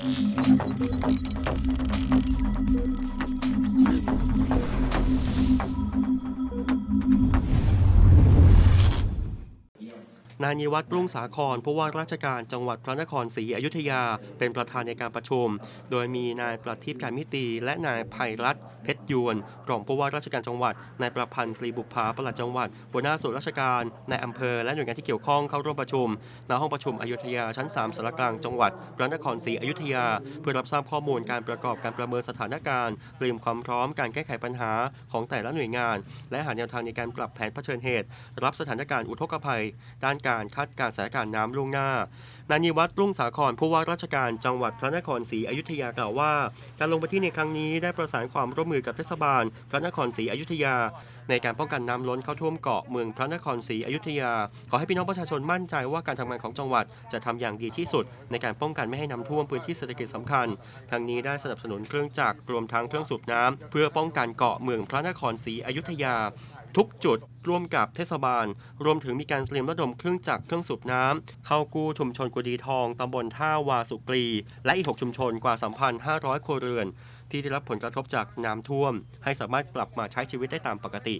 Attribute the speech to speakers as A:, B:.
A: Thank you. นายนิวัฒน์รุ่งสาครผู้ว่าราชการจังหวัดพระนครศรีอยุธยาเป็นประธานในการประชุม โดยมีนายประทีปการมิตีและนายภัยรัตน์เพชรยวนรองผู้ว่าราชการจังหวัดนายประพันธ์ปรีบุภาปลัดจังหวัด หัวหน้าส่วนราชการนายอำเภอและหน่วยงานที่เกี่ยวข้องเข้าร่วมประชุมณห้องประชุมอยุธยาชั้น 3สารกลางจังหวัดพระนครศรีอยุธยา เพื่อรับทราบข้อมูลการประกอบการประเมินสถานการณ์เตรียมความพร้อมการแก้ไขปัญหาของแต่ละหน่วยงาน และหาแนวทางในการปรับแผนเผชิญเหตุ รับสถานการณ์อุทกภัย ด้านการคาดการณ์สถานการณ์น้ำล่วงหน้า นายนิวัฒน์รุ่งสาครผู้ว่าราชการจังหวัดพระนครศรีอยุธยากล่าวว่า การลงพื้นที่ในครั้งนี้ได้ประสานความร่วมมือกับเทศบาล พระนครศรีอยุธยา ในการป้องกันน้ำล้นเข้าท่วมเกาะเมืองพระนครศรีอยุธยา ขอให้พี่น้องประชาชนมั่นใจว่าการทำงานของจังหวัดจะทำอย่างดีที่สุด ในการป้องกันไม่ให้น้ำท่วมพื้นที่เศรษฐกิจสำคัญทั้งนี้ได้สนับสนุนเครื่องจักรรวมทั้งเครื่องสูบน้ำเพื่อป้องกันเกาะเมืองพระนครศรีอยุธยาทุกจุดร่วมกับเทศบาล รวมถึงมีการเตรียมระดมเครื่องจักรเครื่องสูบน้ำเข้ากู้ชุมชนกุดีทอง ตำบลท่าวาสุกรี และอีก 6 ชุมชนกว่า 3,500 ครัวเรือน ที่ได้รับผลกระทบจากน้ำท่วม ให้สามารถกลับมาใช้ชีวิตได้ตามปกติ